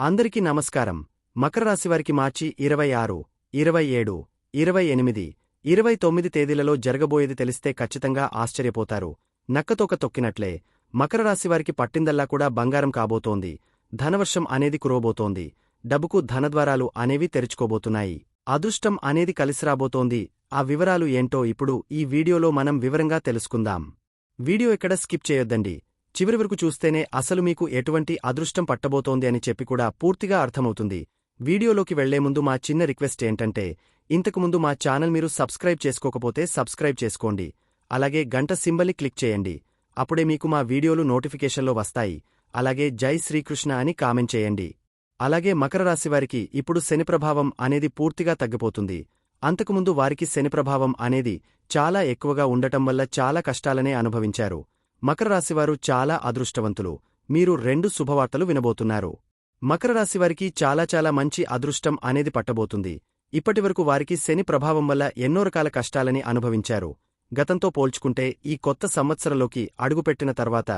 అందరికీ నమస్కారం. మకర రాశివారికి మార్చి ఇరవై ఆరు ఇరవై ఏడు ఇరవై ఎనిమిది ఇరవై తొమ్మిది తేదీలలో జరగబోయేది తెలిస్తే ఖచ్చితంగా ఆశ్చర్యపోతారు. నక్కతోక తొక్కినట్లే మకర రాశివారికి పట్టిందల్లా కూడా బంగారం కాబోతోంది. ధనవర్షం అనేది కురవబోతోంది. డబ్బుకు ధనద్వారాలు అనేవి తెరుచుకోబోతున్నాయి. అదృష్టం అనేది కలిసిరాబోతోంది. ఆ వివరాలు ఏంటో ఇప్పుడు ఈ వీడియోలో మనం వివరంగా తెలుసుకుందాం. వీడియో ఎక్కడ స్కిప్ చేయొద్దండి. చివరి వరకు చూస్తేనే అసలు మీకు ఎటువంటి అదృష్టం పట్టబోతోంది అని చెప్పి కూడా పూర్తిగా అర్థమవుతుంది. వీడియోలోకి వెళ్ళే ముందు మా చిన్న రిక్వెస్ట్ ఏంటంటే ఇంతకుముందు మా ఛానల్ మీరు సబ్స్క్రైబ్ చేసుకోకపోతే సబ్స్క్రైబ్ చేసుకోండి. అలాగే గంట సింబల్ని క్లిక్ చేయండి. అప్పుడే మీకు మా వీడియోలు నోటిఫికేషన్లో వస్తాయి. అలాగే జై శ్రీకృష్ణ అని కామెంట్ చేయండి. అలాగే మకర రాశి వారికి ఇప్పుడు శని ప్రభావం అనేది పూర్తిగా తగ్గిపోతుంది. అంతకుముందు వారికి శని ప్రభావం అనేది చాలా ఎక్కువగా ఉండటం వల్ల చాలా కష్టాలనే అనుభవించారు. మకర రాశివారు చాలా అదృష్టవంతులు. మీరు రెండు శుభవార్తలు వినబోతున్నారు. మకర రాశివారికి చాలా చాలా మంచి అదృష్టం అనేది పట్టబోతుంది. ఇప్పటివరకు వారికి శని ప్రభావం వల్ల ఎన్నో రకాల కష్టాలని అనుభవించారు. గతంతో పోల్చుకుంటే ఈ కొత్త సంవత్సరంలోకి అడుగుపెట్టిన తర్వాత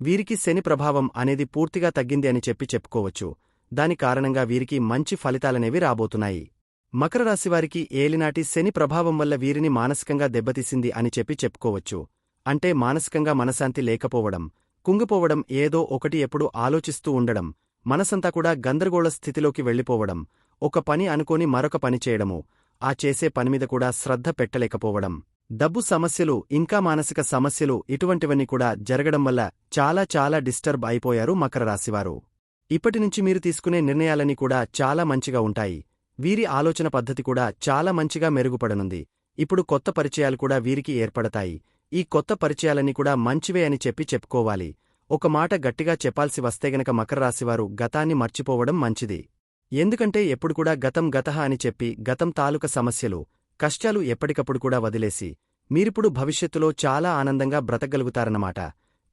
వీరికి శని ప్రభావం అనేది పూర్తిగా తగ్గింది అని చెప్పి చెప్పుకోవచ్చు. దాని కారణంగా వీరికి మంచి ఫలితాలనేవి రాబోతున్నాయి. మకర రాశివారికి ఏలినాటి శని ప్రభావం వల్ల వీరిని మానసికంగా దెబ్బతీసింది అని చెప్పి చెప్పుకోవచ్చు. అంటే మానసికంగా మనశాంతి లేకపోవడం కుంగిపోవడం ఏదో ఒకటి ఎప్పుడు ఆలోచిస్తూ ఉండడం మనసంతా కూడా గందరగోళ స్థితిలోకి వెళ్ళిపోవడం ఒక పని అనుకోని మరొక పని చేయడము ఆ చేసే పనిమీద కూడా శ్రద్ధ పెట్టలేకపోవడం. డబ్బు సమస్యలు ఇంకా మానసిక సమస్యలు ఇటువంటివన్నీ కూడా జరగడం వల్ల చాలా చాలా డిస్టర్బ్ అయిపోయారు మకర రాశివారు. ఇప్పటినుంచి మీరు తీసుకునే నిర్ణయాలన్నీ కూడా చాలా మంచిగా ఉంటాయి. వీరి ఆలోచన పద్ధతి కూడా చాలా మంచిగా మెరుగుపడనుంది. ఇప్పుడు కొత్త పరిచయాలు కూడా వీరికి ఏర్పడతాయి. ఈ కొత్త పరిచయాలన్నీ కూడా మంచివే అని చెప్పి చెప్పుకోవాలి. ఒక మాట గట్టిగా చెప్పాల్సి వస్తే గనక మకర రాశివారు గతాన్ని మర్చిపోవడం మంచిది. ఎందుకంటే ఎప్పుడు కూడా గతం గతహ అని చెప్పి గతం తాలూక సమస్యలు కష్టాలు ఎప్పటికప్పుడు కూడా వదిలేసి మీరిప్పుడు భవిష్యత్తులో చాలా ఆనందంగా బ్రతకగలుగుతారన్నమాట.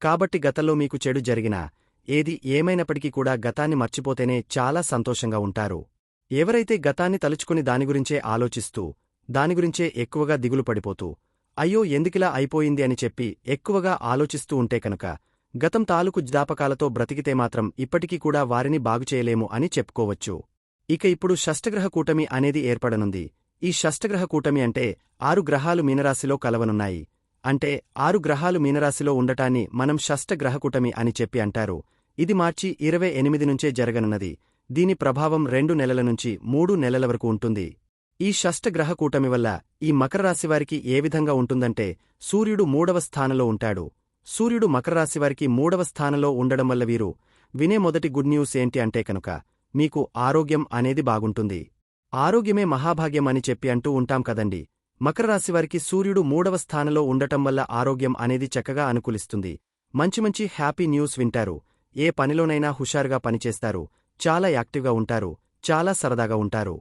కాబట్టి గతంలో మీకు చెడు జరిగినా ఏది ఏమైనప్పటికీ కూడా గతాన్ని మర్చిపోతేనే చాలా సంతోషంగా ఉంటారు. ఎవరైతే గతాన్ని తలుచుకుని దాని గురించే ఆలోచిస్తూ దాని గురించే ఎక్కువగా దిగులు పడిపోతూ అయ్యో ఎందుకిలా అయిపోయింది అని చెప్పి ఎక్కువగా ఆలోచిస్తూ ఉంటే కనుక గతం తాలూకు జ్ఞాపకాలతో బ్రతికితే మాత్రం ఇప్పటికీ కూడా వారిని బాగుచేయలేము అని చెప్పుకోవచ్చు. ఇక ఇప్పుడు షష్టగ్రహ కూటమి అనేది ఏర్పడనుంది. ఈ షష్టగ్రహ కూటమి అంటే ఆరు గ్రహాలు మీనరాశిలో కలవనున్నాయి. అంటే ఆరు గ్రహాలు మీనరాశిలో ఉండటాన్ని మనం షష్టగ్రహ కూటమి అని చెప్పి అంటారు. ఇది మార్చి ఇరవై ఎనిమిది నుంచే జరగనున్నది. దీని ప్రభావం రెండు నెలల నుంచి మూడు నెలల వరకు ఉంటుంది. ఈ షష్టగ్రహ కూటమి వల్ల ఈ మకర రాశివారికి ఏ విధంగా ఉంటుందంటే సూర్యుడు మూడవ స్థానంలో ఉంటాడు. సూర్యుడు మకర రాశివారికి మూడవ స్థానంలో ఉండడం వల్ల వీరు వినే మొదటి గుడ్ న్యూస్ ఏంటి అంటే కనుక మీకు ఆరోగ్యం అనేది బాగుంటుంది. ఆరోగ్యమే మహాభాగ్యం అని చెప్పి అంటూ ఉంటాం కదండి. మకర రాశివారికి సూర్యుడు మూడవ స్థానంలో ఉండటం వల్ల ఆరోగ్యం అనేది చక్కగా అనుకూలిస్తుంది. మంచి మంచి హ్యాపీ న్యూస్ వింటారు. ఏ పనిలోనైనా హుషారుగా పనిచేస్తారు. చాలా యాక్టివ్గా ఉంటారు. చాలా సరదాగా ఉంటారు.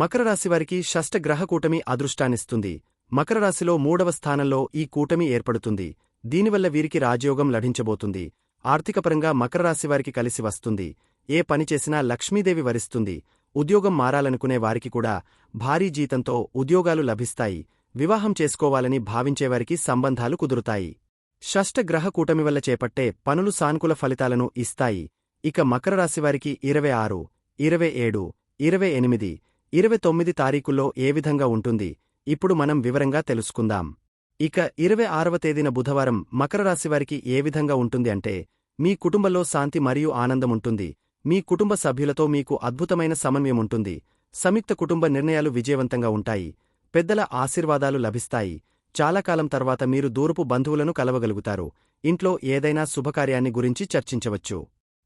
మకర రాశివారికి షష్టగ్రహ కూటమి అదృష్టాన్నిస్తుంది. మకర రాశిలో మూడవ స్థానంలో ఈ కూటమి ఏర్పడుతుంది. దీనివల్ల వీరికి రాజయోగం లభించబోతుంది. ఆర్థికపరంగా మకర రాశివారికి కలిసి వస్తుంది. ఏ పని చేసినా లక్ష్మీదేవి వరిస్తుంది. ఉద్యోగం మారాలనుకునే వారికి కూడా భారీ జీతంతో ఉద్యోగాలు లభిస్తాయి. వివాహం చేసుకోవాలని భావించేవారికి సంబంధాలు కుదురుతాయి. షష్టగ్రహ కూటమి వల్ల చేపట్టే పనులు సానుకూల ఫలితాలను ఇస్తాయి. ఇక మకర రాశివారికి ఇరవై ఆరు ఇరవై ఏడు ఇరవై ఎనిమిది ఇరవై తొమ్మిది తారీఖుల్లో ఏ విధంగా ఉంటుంది? ఇప్పుడు మనం వివరంగా తెలుసుకుందాం. ఇక ఇరవై ఆరవ తేదీన బుధవారం మకర రాశివారికి ఏ విధంగా ఉంటుంది అంటే మీ కుటుంబంలో శాంతి మరియు ఆనందముంటుంది మీ కుటుంబ సభ్యులతో మీకు అద్భుతమైన సమన్వయముంటుంది సంయుక్త కుటుంబ నిర్ణయాలు విజయవంతంగా ఉంటాయి. పెద్దల ఆశీర్వాదాలు లభిస్తాయి. చాలా కాలం తర్వాత మీరు దూరపు బంధువులను కలవగలుగుతారు. ఇంట్లో ఏదైనా శుభకార్యాన్ని గురించి చర్చించవచ్చు.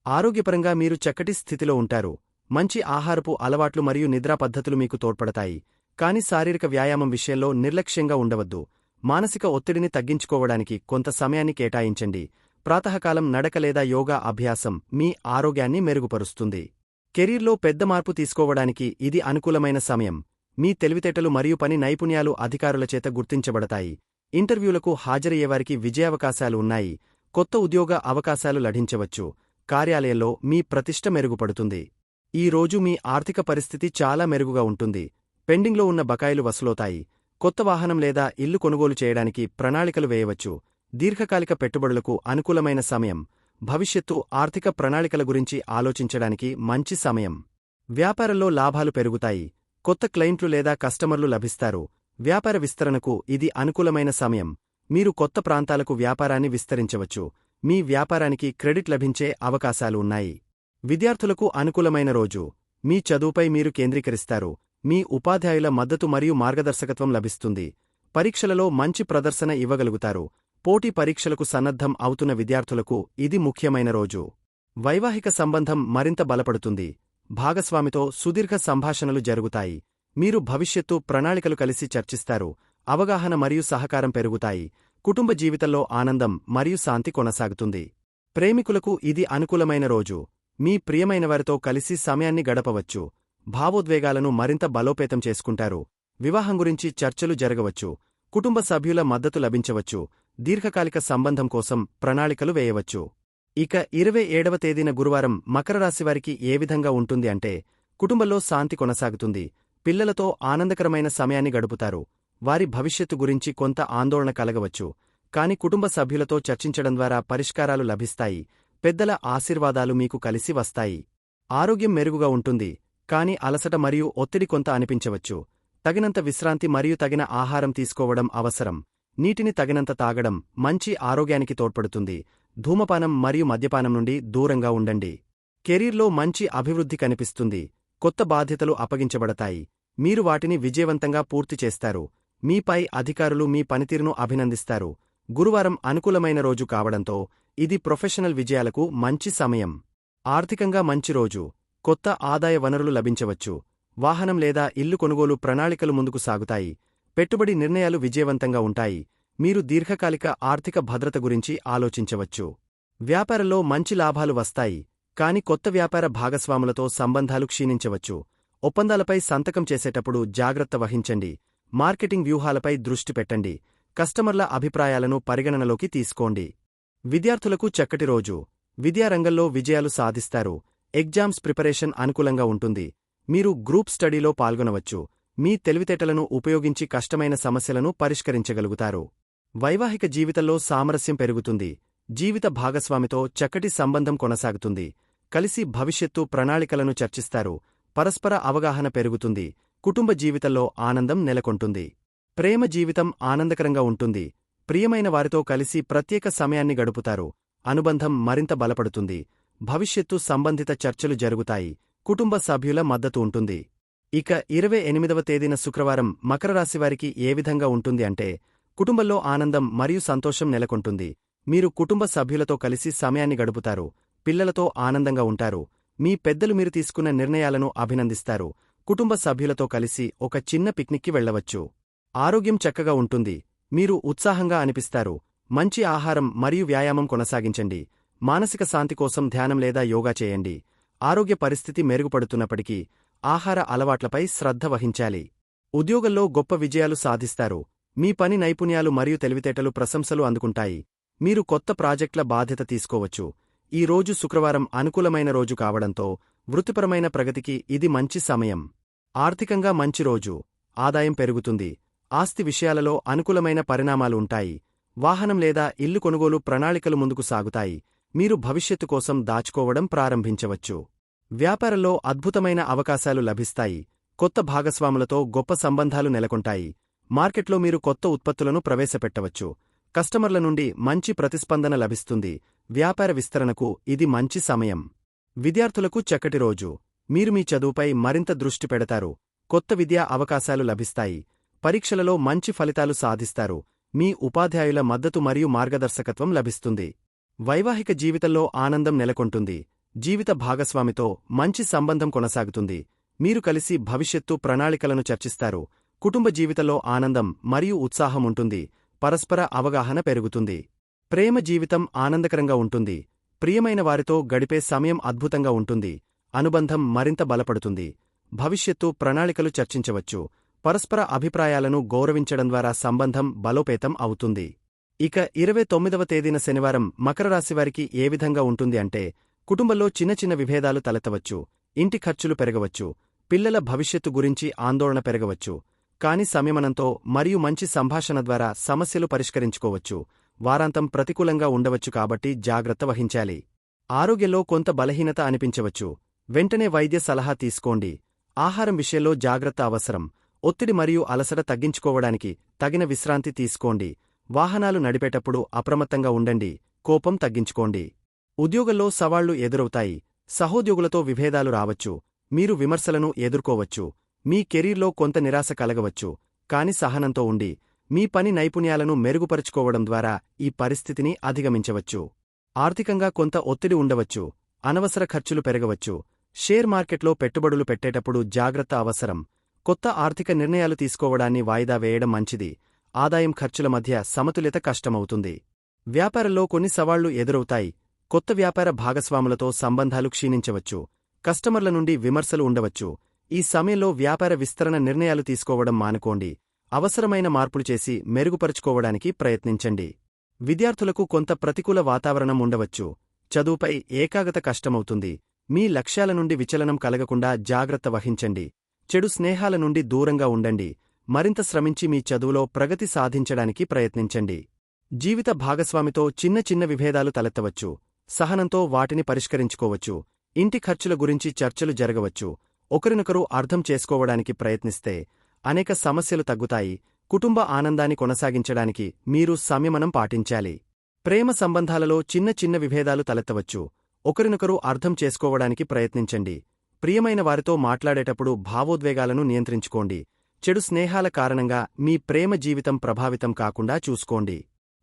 ఆరోగ్యపరంగా మీరు చక్కటి స్థితిలో ఉంటారు. మంచి ఆహారపు అలవాట్లు మరియు నిద్రా పద్ధతులు మీకు తోడ్పడతాయి. కాని శారీరక వ్యాయామం విషయంలో నిర్లక్ష్యంగా ఉండవద్దు. మానసిక ఒత్తిడిని తగ్గించుకోవడానికి కొంత సమయాన్ని కేటాయించండి. ప్రాతకాలం నడక లేదా యోగా అభ్యాసం మీ ఆరోగ్యాన్ని మెరుగుపరుస్తుంది. కెరీర్లో పెద్ద మార్పు తీసుకోవడానికి ఇది అనుకూలమైన సమయం. మీ తెలివితేటలు మరియు పని నైపుణ్యాలు అధికారుల చేత గుర్తించబడతాయి. ఇంటర్వ్యూలకు హాజరయ్యేవారికి విజయావకాశాలు ఉన్నాయి. కొత్త ఉద్యోగ అవకాశాలు లభించవచ్చు. కార్యాలయంలో మీ ప్రతిష్ట మెరుగుపడుతుంది. ఈ రోజు మీ ఆర్థిక పరిస్థితి చాలా మెరుగుగా ఉంటుంది. పెండింగ్లో ఉన్న బకాయిలు వసూలవుతాయి. కొత్త వాహనం లేదా ఇల్లు కొనుగోలు చేయడానికి ప్రణాళికలు వేయవచ్చు. దీర్ఘకాలిక పెట్టుబడులకు అనుకూలమైన సమయం. భవిష్యత్తు ఆర్థిక ప్రణాళికల గురించి ఆలోచించడానికి మంచి సమయం. వ్యాపారంలో లాభాలు పెరుగుతాయి. కొత్త క్లయింట్లు లేదా కస్టమర్లు లభిస్తారు. వ్యాపార విస్తరణకు ఇది అనుకూలమైన సమయం. మీరు కొత్త ప్రాంతాలకు వ్యాపారాన్ని విస్తరించవచ్చు. మీ వ్యాపారానికి క్రెడిట్ లభించే అవకాశాలు ఉన్నాయి. విద్యార్థులకు అనుకూలమైన రోజు. మీ చదువుపై మీరు కేంద్రీకరిస్తారు. మీ ఉపాధ్యాయుల మద్దతు మరియు మార్గదర్శకత్వం లభిస్తుంది. పరీక్షలలో మంచి ప్రదర్శన ఇవ్వగలుగుతారు. పోటీ పరీక్షలకు సన్నద్ధం అవుతున్న విద్యార్థులకు ఇది ముఖ్యమైన రోజు. వైవాహిక సంబంధం మరింత బలపడుతుంది. భాగస్వామితో సుదీర్ఘ సంభాషణలు జరుగుతాయి. మీరు భవిష్యత్తు ప్రణాళికలు కలిసి చర్చిస్తారు. అవగాహన మరియు సహకారం పెరుగుతాయి. కుటుంబ జీవితంలో ఆనందం మరియు శాంతి కొనసాగుతుంది. ప్రేమికులకు ఇది అనుకూలమైన రోజు. మీ ప్రియమైనవారితో కలిసి సమయాన్ని గడపవచ్చు. భావోద్వేగాలను మరింత బలోపేతం చేసుకుంటారు. వివాహం గురించి చర్చలు జరగవచ్చు. కుటుంబ సభ్యుల మద్దతు లభించవచ్చు. దీర్ఘకాలిక సంబంధం కోసం ప్రణాళికలు వేయవచ్చు. ఇక ఇరవై ఏడవ తేదీన గురువారం మకర రాశివారికి ఏ విధంగా ఉంటుంది అంటే కుటుంబంలో శాంతి కొనసాగుతుంది. పిల్లలతో ఆనందకరమైన సమయాన్ని గడుపుతారు. వారి భవిష్యత్తు గురించి కొంత ఆందోళన కలగవచ్చు. కాని కుటుంబ సభ్యులతో చర్చించడం ద్వారా పరిష్కారాలు లభిస్తాయి. పెద్దల ఆశీర్వాదాలు మీకు కలిసి వస్తాయి. ఆరోగ్యం మెరుగుగా ఉంటుంది కాని అలసట మరియు ఒత్తిడి కొంత అనిపించవచ్చు. తగినంత విశ్రాంతి మరియు తగిన ఆహారం తీసుకోవడం అవసరం. నీటిని తగినంత తాగడం మంచి ఆరోగ్యానికి తోడ్పడుతుంది. ధూమపానం మరియు మద్యపానం నుండి దూరంగా ఉండండి. కెరీర్లో మంచి అభివృద్ధి కనిపిస్తుంది. కొత్త బాధ్యతలు అప్పగించబడతాయి. మీరు వాటిని విజయవంతంగా పూర్తి చేస్తారు. మీపై అధికారులు మీ పనితీరును అభినందిస్తారు. గురువారం అనుకూలమైన రోజు కావడంతో ఇది ప్రొఫెషనల్ విజయాలకు మంచి సమయం. ఆర్థికంగా మంచి రోజు. కొత్త ఆదాయ వనరులు లభించవచ్చు. వాహనం లేదా ఇల్లు కొనుగోలు ప్రణాళికలు ముందుకు సాగుతాయి. పెట్టుబడి నిర్ణయాలు విజయవంతంగా ఉంటాయి. మీరు దీర్ఘకాలిక ఆర్థిక భద్రత గురించి ఆలోచించవచ్చు. వ్యాపారంలో మంచి లాభాలు వస్తాయి. కాని కొత్త వ్యాపార భాగస్వాములతో సంబంధాలు క్షీణించవచ్చు. ఒప్పందాలపై సంతకం చేసేటప్పుడు జాగ్రత్త వహించండి. మార్కెటింగ్ వ్యూహాలపై దృష్టి పెట్టండి. కస్టమర్ల అభిప్రాయాలను పరిగణనలోకి తీసుకోండి. విద్యార్థులకు చక్కటి రోజు. విద్యారంగంలో విజయాలు సాధిస్తారు. ఎగ్జామ్స్ ప్రిపరేషన్ అనుకూలంగా ఉంటుంది. మీరు గ్రూప్ స్టడీలో పాల్గొనవచ్చు. మీ తెలివితేటలను ఉపయోగించి కష్టమైన సమస్యలను పరిష్కరించగలుగుతారు. వైవాహిక జీవితంలో సామరస్యం పెరుగుతుంది. జీవిత భాగస్వామితో చక్కటి సంబంధం కొనసాగుతుంది. కలిసి భవిష్యత్తు ప్రణాళికలను చర్చిస్తారు. పరస్పర అవగాహన పెరుగుతుంది. కుటుంబ జీవితంలో ఆనందం నెలకొంటుంది. ప్రేమ జీవితం ఆనందకరంగా ఉంటుంది. ప్రియమైన వారితో కలిసి ప్రత్యేక సమయాన్ని గడుపుతారు. అనుబంధం మరింత బలపడుతుంది. భవిష్యత్తు సంబంధిత చర్చలు జరుగుతాయి. కుటుంబ సభ్యుల మద్దతు ఉంటుంది. ఇక ఇరవై ఎనిమిదవ తేదీన శుక్రవారం మకర రాశివారికి ఏ విధంగా ఉంటుంది అంటే కుటుంబంలో ఆనందం మరియు సంతోషం నెలకొంటుంది. మీరు కుటుంబ సభ్యులతో కలిసి సమయాన్ని గడుపుతారు. పిల్లలతో ఆనందంగా ఉంటారు. మీ పెద్దలు మీరు తీసుకున్న నిర్ణయాలను అభినందిస్తారు. కుటుంబ సభ్యులతో కలిసి ఒక చిన్న పిక్నిక్కి వెళ్ళవచ్చు ఆరోగ్యం చక్కగా ఉంటుంది. మీరు ఉత్సాహంగా అనిపిస్తారు. మంచి ఆహారం మరియు వ్యాయామం కొనసాగించండి. మానసిక శాంతి కోసం ధ్యానం లేదా యోగా చేయండి. ఆరోగ్య పరిస్థితి మెరుగుపడుతున్నప్పటికీ ఆహార అలవాట్లపై శ్రద్ధ వహించాలి. ఉద్యోగంలో గొప్ప విజయాలు సాధిస్తారు. మీ పని నైపుణ్యాలు మరియు తెలివితేటలు ప్రశంసలు అందుకుంటాయి. మీరు కొత్త ప్రాజెక్టుల బాధ్యత తీసుకోవచ్చు. ఈ రోజు శుక్రవారం అనుకూలమైన రోజు కావడంతో వృత్తిపరమైన ప్రగతికి ఇది మంచి సమయం. ఆర్థికంగా మంచి రోజు. ఆదాయం పెరుగుతుంది. ఆస్తి విషయాలలో అనుకూలమైన పరిణామాలు ఉంటాయి వాహనం లేదా ఇల్లు కొనుగోలు ప్రణాళికలు ముందుకు సాగుతాయి. మీరు భవిష్యత్తు కోసం దాచుకోవడం ప్రారంభించవచ్చు. వ్యాపారంలో అద్భుతమైన అవకాశాలు లభిస్తాయి. కొత్త భాగస్వాములతో గొప్ప సంబంధాలు నెలకొంటాయి. మార్కెట్లో మీరు కొత్త ఉత్పత్తులను ప్రవేశపెట్టవచ్చు. కస్టమర్ల నుండి మంచి ప్రతిస్పందన లభిస్తుంది. వ్యాపార విస్తరణకు ఇది మంచి సమయం. విద్యార్థులకు చక్కటి రోజు. మీరు మీ చదువుపై మరింత దృష్టి పెడతారు. కొత్త విద్యా అవకాశాలు లభిస్తాయి. పరీక్షలలో మంచి ఫలితాలు సాధిస్తారు. మీ ఉపాధ్యాయుల మద్దతు మరియు మార్గదర్శకత్వం లభిస్తుంది. వైవాహిక జీవితంలో ఆనందం నెలకొంటుంది. జీవిత భాగస్వామితో మంచి సంబంధం కొనసాగుతుంది. మీరు కలిసి భవిష్యత్తు ప్రణాళికలను చర్చిస్తారు. కుటుంబ జీవితంలో ఆనందం మరియు ఉత్సాహం ఉంటుంది. పరస్పర అవగాహన పెరుగుతుంది. ప్రేమ జీవితం ఆనందకరంగా ఉంటుంది. ప్రియమైన వారితో గడిపే సమయం అద్భుతంగా ఉంటుంది. అనుబంధం మరింత బలపడుతుంది. భవిష్యత్తు ప్రణాళికలు చర్చించవచ్చు. పరస్పర అభిప్రాయాలను గౌరవించడం ద్వారా సంబంధం బలోపేతం అవుతుంది. ఇక ఇరవై తొమ్మిదవ తేదీన శనివారం మకర రాశివారికి ఏ విధంగా ఉంటుంది అంటే కుటుంబంలో చిన్న చిన్న విభేదాలు తలెత్తవచ్చు ఇంటి ఖర్చులు పెరగవచ్చు పిల్లల భవిష్యత్తు గురించి ఆందోళన పెరగవచ్చు కాని సంయమనంతో మరియు మంచి సంభాషణ ద్వారా సమస్యలు పరిష్కరించుకోవచ్చు వారాంతం ప్రతికూలంగా ఉండవచ్చు కాబట్టి జాగ్రత్త వహించాలి. ఆరోగ్యంలో కొంత బలహీనత అనిపించవచ్చు. వెంటనే వైద్య సలహా తీసుకోండి. ఆహారం విషయంలో జాగ్రత్త అవసరం. ఒత్తిడి మరియు అలసట తగ్గించుకోవడానికి తగిన విశ్రాంతి తీసుకోండి. వాహనాలు నడిపేటప్పుడు అప్రమత్తంగా ఉండండి. కోపం తగ్గించుకోండి. ఉద్యోగంలో సవాళ్ళు ఎదురవుతాయి. సహోద్యోగులతో విభేదాలు రావచ్చు. మీరు విమర్శలను ఎదుర్కోవచ్చు. మీ కెరీర్లో కొంత నిరాశ కలగవచ్చు. కాని సహనంతో ఉండి మీ పని నైపుణ్యాలను మెరుగుపరుచుకోవడం ద్వారా ఈ పరిస్థితిని అధిగమించవచ్చు. ఆర్థికంగా కొంత ఒత్తిడి ఉండవచ్చు. అనవసర ఖర్చులు పెరగవచ్చు. షేర్ మార్కెట్లో పెట్టుబడులు పెట్టేటప్పుడు జాగ్రత్త అవసరం. కొత్త ఆర్థిక నిర్ణయాలు తీసుకోవడాన్ని వాయిదా వేయడం మంచిది. ఆదాయం ఖర్చుల మధ్య సమతుల్యత కష్టమవుతుంది. వ్యాపారంలో కొన్ని సవాళ్ళు ఎదురవుతాయి. కొత్త వ్యాపార భాగస్వాములతో సంబంధాలు క్షీణించవచ్చు. కస్టమర్ల నుండి విమర్శలు ఉండవచ్చు. ఈ సమయంలో వ్యాపార విస్తరణ నిర్ణయాలు తీసుకోవడం మానుకోండి. అవసరమైన మార్పులు చేసి మెరుగుపరుచుకోవడానికి ప్రయత్నించండి. విద్యార్థులకు కొంత ప్రతికూల వాతావరణం ఉండవచ్చు. చదువుపై ఏకాగ్రత కష్టమవుతుంది. మీ లక్ష్యాల నుండి విచలనం కలగకుండా జాగ్రత్త వహించండి. చెడు స్నేహాల నుండి దూరంగా ఉండండి. మరింత శ్రమించి మీ చదువులో ప్రగతి సాధించడానికి ప్రయత్నించండి. జీవిత భాగస్వామితో చిన్న చిన్న విభేదాలు తలెత్తవచ్చు. సహనంతో వాటిని పరిష్కరించుకోవచ్చు. ఇంటి ఖర్చుల గురించి చర్చలు జరగవచ్చు. ఒకరినొకరు అర్థం చేసుకోవడానికి ప్రయత్నిస్తే అనేక సమస్యలు తగ్గుతాయి. కుటుంబ ఆనందాన్ని కొనసాగించడానికి మీరు సంయమనం పాటించాలి. ప్రేమ సంబంధాలలో చిన్న చిన్న విభేదాలు తలెత్తవచ్చు. ఒకరినొకరు అర్థం చేసుకోవడానికి ప్రయత్నించండి. ప్రియమైన వారితో మాట్లాడేటప్పుడు భావోద్వేగాలను నియంత్రించుకోండి. చెడు స్నేహాల కారణంగా మీ ప్రేమ జీవితం ప్రభావితం కాకుండా చూసుకోండి.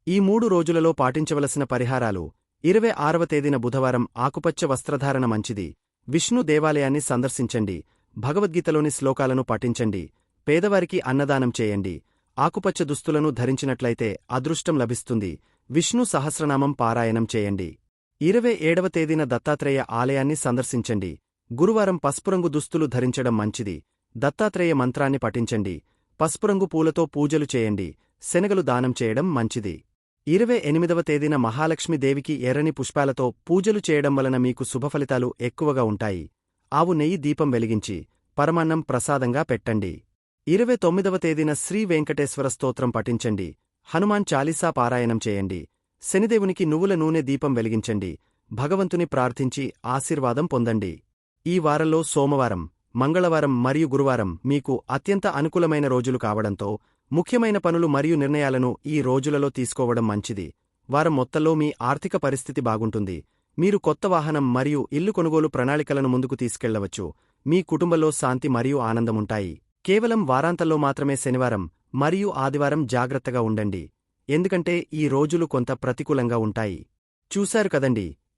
ఈ మూడు రోజులలో పాటించవలసిన పరిహారాలు. ఇరవై ఆరవ తేదీన బుధవారం ఆకుపచ్చ వస్త్రధారణ మంచిది. విష్ణు దేవాలయాన్ని సందర్శించండి. భగవద్గీతలోని శ్లోకాలను పఠించండి. పేదవారికి అన్నదానం చేయండి. ఆకుపచ్చ దుస్తులను ధరించినట్లయితే అదృష్టం లభిస్తుంది. విష్ణు సహస్రనామం పారాయణం చేయండి. ఇరవై ఏడవ తేదీన దత్తాత్రేయ ఆలయాన్ని సందర్శించండి. గురువారం పసుపురంగు దుస్తులు ధరించడం మంచిది. దత్తాత్రేయ మంత్రాన్ని పఠించండి. పసుపురంగు పూలతో పూజలు చేయండి. శనగలు దానం చేయడం మంచిది. ఇరవై ఎనిమిదవ తేదీన మహాలక్ష్మీదేవికి ఎర్రని పుష్పాలతో పూజలు చేయడం వలన మీకు శుభఫలితాలు ఎక్కువగా ఉంటాయి. ఆవు నెయ్యి దీపం వెలిగించి పరమాన్నం ప్రసాదంగా పెట్టండి. ఇరవై తొమ్మిదవ తేదీన శ్రీ వెంకటేశ్వర స్తోత్రం పఠించండి. హనుమాన్ చాలీసా పారాయణం చేయండి. శనిదేవునికి నువ్వుల నూనె దీపం వెలిగించండి. భగవంతుని ప్రార్థించి ఆశీర్వాదం పొందండి. ఈ వారంలో సోమవారం మంగళవారం మరియు గురువారం మీకు అత్యంత అనుకూలమైన రోజులు కావడంతో ముఖ్యమైన పనులు మరియు నిర్ణయాలను ఈ రోజులలో తీసుకోవడం మంచిది. వారం మొత్తంలో మీ ఆర్థిక పరిస్థితి బాగుంటుంది. మీరు కొత్త వాహనం మరియు ఇల్లు కొనుగోలు ప్రణాళికలను ముందుకు తీసుకెళ్ళవచ్చు. మీ కుటుంబంలో శాంతి మరియు ఆనందముంటాయి. కేవలం వారాంతంలో మాత్రమే శనివారం మరియు ఆదివారం జాగ్రత్తగా ఉండండి. ఎందుకంటే ఈ రోజులు కొంత ప్రతికూలంగా ఉంటాయి. చూశారు కదండి?